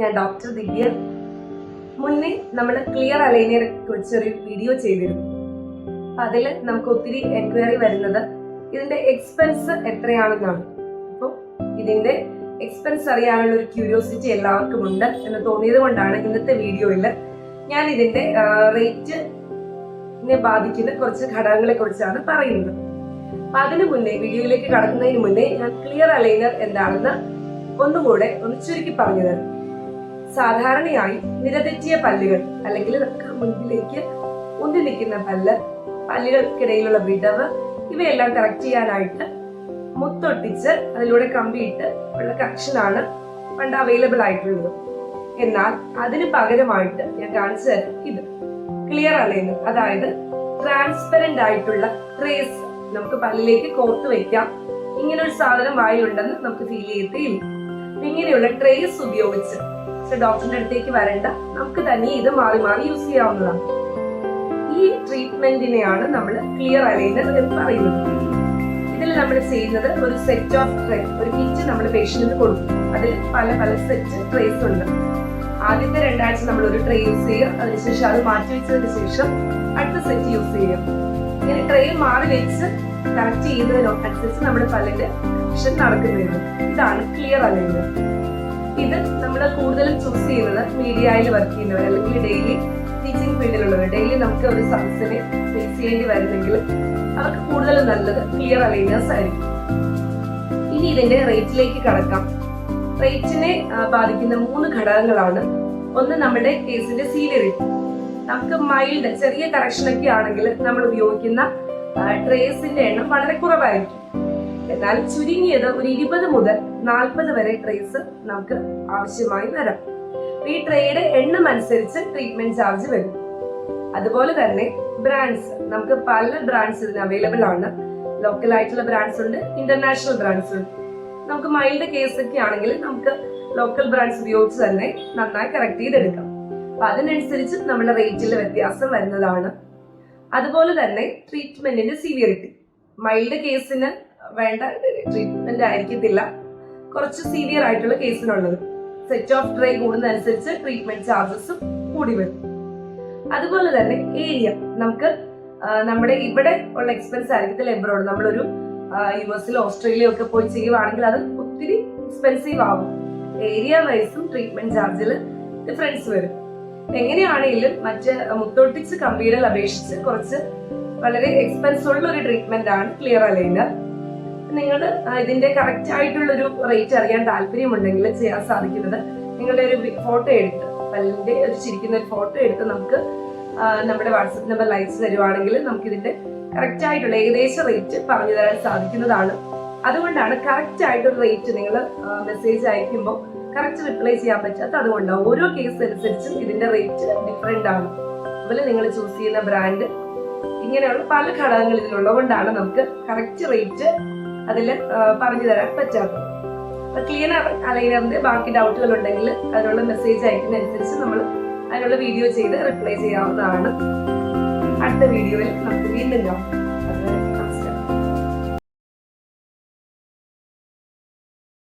ഞാൻ ഡോക്ടർ ദിവ്യ മുന്നേ നമ്മൾ ക്ലിയർ അലൈനറെ കുറിച്ചൊരു വീഡിയോ ചെയ്തിരുന്നു. അതിൽ നമുക്ക് ഒത്തിരി എൻക്വയറി വരുന്നത് ഇതിന്റെ എക്സ്പെൻസ് എത്രയാണെന്നാണ്. അപ്പോൾ ഇതിന്റെ എക്സ്പെൻസ് അറിയാനുള്ള ഒരു ക്യൂരിയോസിറ്റി എല്ലാവർക്കും ഉണ്ട് എന്ന് തോന്നിയത് കൊണ്ടാണ് ഇന്നത്തെ വീഡിയോയിൽ ഞാൻ ഇതിന്റെ റേറ്റിനെ ബാധിക്കുന്ന കുറച്ച് ഘടകങ്ങളെ കുറിച്ചാണ് പറയുന്നത്. അപ്പൊ അതിനു മുന്നേ വീഡിയോയിലേക്ക് കടക്കുന്നതിന് മുന്നേ ഞാൻ ക്ലിയർ അലൈനർ എന്താണെന്ന് ഒന്നുകൂടെ ഒന്ന് ചുരുക്കി പറഞ്ഞു തരാം. സാധാരണയായി നിരതെറ്റിയ പല്ലുകൾ അല്ലെങ്കിൽ നമുക്ക് മുൻപിലേക്ക് ഉന്തി നിൽക്കുന്ന പല്ല് പല്ലുകൾക്കിടയിലുള്ള വിടവ് ഇവയെല്ലാം കറക്റ്റ് ചെയ്യാനായിട്ട് മുത്തൊട്ടിച്ച് അതിലൂടെ കമ്പിയിട്ട് ഉള്ള കറക്ഷനാണ് പണ്ട് അവൈലബിൾ ആയിട്ടുള്ളത്. എന്നാൽ അതിന് പകരമായിട്ട് ഞാൻ കാണിച്ചു തരാം ഇത്. ക്ലിയർ അല്ലേന്ന് അതായത് ട്രാൻസ്പെറന്റ് ആയിട്ടുള്ള ട്രേസ് നമുക്ക് പല്ലിലേക്ക് കോർത്ത് വെക്കാം. ഇങ്ങനെ ഒരു സാധനം വായിലുണ്ടെന്ന് നമുക്ക് ഫീൽ ചെയ്യത്തേയില്ല. ഇങ്ങനെയുള്ള ട്രേസ് ഉപയോഗിച്ച് പക്ഷെ ഡോക്ടറിന്റെ അടുത്തേക്ക് വരണ്ട. നമുക്ക് തന്നെ ഇത് മാറി മാറി യൂസ് ചെയ്യാവുന്നതാണ് ഈ ട്രീറ്റ്മെന്റിനെയാണ് നമ്മൾ ക്ലിയർ അലൈനർ എന്ന് പറയുന്നത്. ഇതിൽ നമ്മൾ ചെയ്യുന്നത് ഒരു സെറ്റ് ഓഫ് ട്രേ ഒരു കിറ്റ് നമ്മൾ പേഷ്യന്റിന് കൊടുക്കും. അതിൽ പല പല സെറ്റ് ട്രേസ് ഉണ്ട്. ആദ്യത്തെ രണ്ടാഴ്ച നമ്മൾ ഒരു ട്രേ യൂസ് ചെയ്യുക. അതിനുശേഷം അത് മാറ്റി വെച്ചതിന് ശേഷം അടുത്ത സെറ്റ് യൂസ് ചെയ്യുക. ഇങ്ങനെ ട്രേ മാറി വെച്ച് കറക്റ്റ് ചെയ്യുന്നതിനനുസരിച്ച് നമ്മുടെ പല്ലിന്റെ കറക്ഷൻ നടക്കുന്നുണ്ട് ഇതാണ് ക്ലിയർ അലൈനർ ഇത് നമ്മൾ കൂടുതലും ചൂസ് ചെയ്യുന്നത് മീഡിയയിൽ വർക്ക് ചെയ്യുന്നവർ അല്ലെങ്കിൽ ഡെയിലി ടീച്ചിങ് ഫീൽഡിലുള്ളവർ ഡെയിലി നമുക്ക് ഒരു സബ്സിനെ ഫേസ് ചെയ്യേണ്ടി വരുന്നെങ്കിൽ അവർക്ക് കൂടുതലും നല്ലത് ക്ലിയർ അലൈനേഴ്സ് ആയിരിക്കും. ഇനി ഇതിന്റെ റേറ്റിലേക്ക് കടക്കാം. റേറ്റിനെ ബാധിക്കുന്ന മൂന്ന് ഘടകങ്ങളാണ്. ഒന്ന് നമ്മുടെ കേസിന്റെ സീവിയറിറ്റി നമുക്ക് മൈൽഡ് ചെറിയ കറക്ഷൻ ഒക്കെ ആണെങ്കിൽ നമ്മൾ ഉപയോഗിക്കുന്ന ട്രേസിന്റെ എണ്ണം വളരെ കുറവായിരിക്കും. എന്നാൽ ചുരുങ്ങിയത് ഒരു ഇരുപത് മുതൽ നാൽപ്പത് വരെ ട്രേസ് നമുക്ക് ആവശ്യമായി വരാം. ഈ ട്രേയുടെ എണ്ണം അനുസരിച്ച് ട്രീറ്റ്മെന്റ് ചാർജ് വരും. അതുപോലെ തന്നെ ബ്രാൻഡ്സ് നമുക്ക് പല ബ്രാൻഡ്സ് ഇതിന് അവൈലബിൾ ആണ്. ലോക്കൽ ആയിട്ടുള്ള ബ്രാൻഡ്സ് ഉണ്ട് ഇന്റർനാഷണൽ ബ്രാൻഡ്സ് ഉണ്ട്. നമുക്ക് മൈൽഡ് കേസ് ഒക്കെ ആണെങ്കിൽ നമുക്ക് ലോക്കൽ ബ്രാൻഡ്സ് ഉപയോഗിച്ച് തന്നെ നന്നായി കറക്റ്റ് ചെയ്തെടുക്കാം. അപ്പൊ അതിനനുസരിച്ച് നമ്മുടെ റേറ്റിൽ വ്യത്യാസം വരുന്നതാണ്. അതുപോലെ തന്നെ ട്രീറ്റ്മെന്റിന്റെ സീവിയറിറ്റി മൈൽഡ് കേസിന് വേണ്ട ട്രീറ്റ്മെന്റ് ആയിരിക്കത്തില്ല. കുറച്ച് സീവിയർ ആയിട്ടുള്ള കേസിനുള്ളത് സെറ്റ് ഓഫ് ട്രേ കൂടുന്നതനുസരിച്ച് ട്രീറ്റ്മെന്റ് ചാർജസും കൂടി വരും. അതുപോലെ തന്നെ ഏരിയ നമുക്ക് നമ്മുടെ ഇവിടെ ഉള്ള എക്സ്പെൻസ് ആയിരിക്കത്തില്ല എബ്രോഡ് നമ്മളൊരു യു എസിലോ ഓസ്ട്രേലിയ ഒക്കെ പോയി ചെയ്യുവാണെങ്കിൽ അത് ഒത്തിരി എക്സ്പെൻസീവ് ആവും. ഏരിയ വൈസും ട്രീറ്റ്മെന്റ് ചാർജിൽ ഡിഫറൻസ് വരും. എങ്ങനെയാണെങ്കിലും മറ്റ് മുത്തൊട്ടിച്ച് കമ്പിയുടെ അപേക്ഷിച്ച് കുറച്ച് വളരെ എക്സ്പെൻസ് ഉള്ള ഒരു ട്രീറ്റ്മെന്റ് ആണ് ക്ലിയർ അലൈനർ നിങ്ങൾ ഇതിന്റെ കറക്റ്റ് ആയിട്ടുള്ള ഒരു റേറ്റ് അറിയാൻ താല്പര്യമുണ്ടെങ്കിൽ ചെയ്യാൻ സാധിക്കുന്നത് നിങ്ങളുടെ ഒരു ഫോട്ടോ എടുത്ത് പല്ലിന്റെ ഒരു ചിരിക്കുന്ന ഒരു ഫോട്ടോ എടുത്ത് നമുക്ക് നമ്മുടെ വാട്സപ്പ് നമ്പർ ലൈക്സ് തരുവാണെങ്കിൽ നമുക്ക് ഇതിന്റെ കറക്റ്റ് ആയിട്ടുള്ള ഏകദേശ റേറ്റ് പറഞ്ഞു തരാൻ സാധിക്കുന്നതാണ്. അതുകൊണ്ടാണ് കറക്റ്റ് ആയിട്ടൊരു റേറ്റ് നിങ്ങൾ മെസ്സേജ് അയക്കുമ്പോൾ കറക്റ്റ് റിപ്ലൈ ചെയ്യാൻ പറ്റാത്ത അതുകൊണ്ടാണ് ഓരോ കേസ് അനുസരിച്ചും ഇതിന്റെ റേറ്റ് ഡിഫറെന്റ് ആണ്. അതുപോലെ നിങ്ങൾ ചൂസ് ചെയ്യുന്ന ബ്രാൻഡ് ഇങ്ങനെയുള്ള പല ഘടകങ്ങൾ ഇതിലുള്ളതുകൊണ്ടാണ് നമുക്ക് കറക്റ്റ് റേറ്റ് അതിൽ പറഞ്ഞു തരാൻ പറ്റാത്തത്. അപ്പൊ ക്ലിയർ അലൈനറിന്റെ ബാക്കി ഡൗട്ടുകൾ ഉണ്ടെങ്കിൽ അതിനുള്ള മെസ്സേജ് അയക്കുന്നതനുസരിച്ച് നമ്മൾ അതിനുള്ള വീഡിയോ ചെയ്ത് റിപ്ലൈ ചെയ്യാവുന്നതാണ്. അടുത്ത വീഡിയോയിൽ നമുക്ക് വീണ്ടും കാണാം.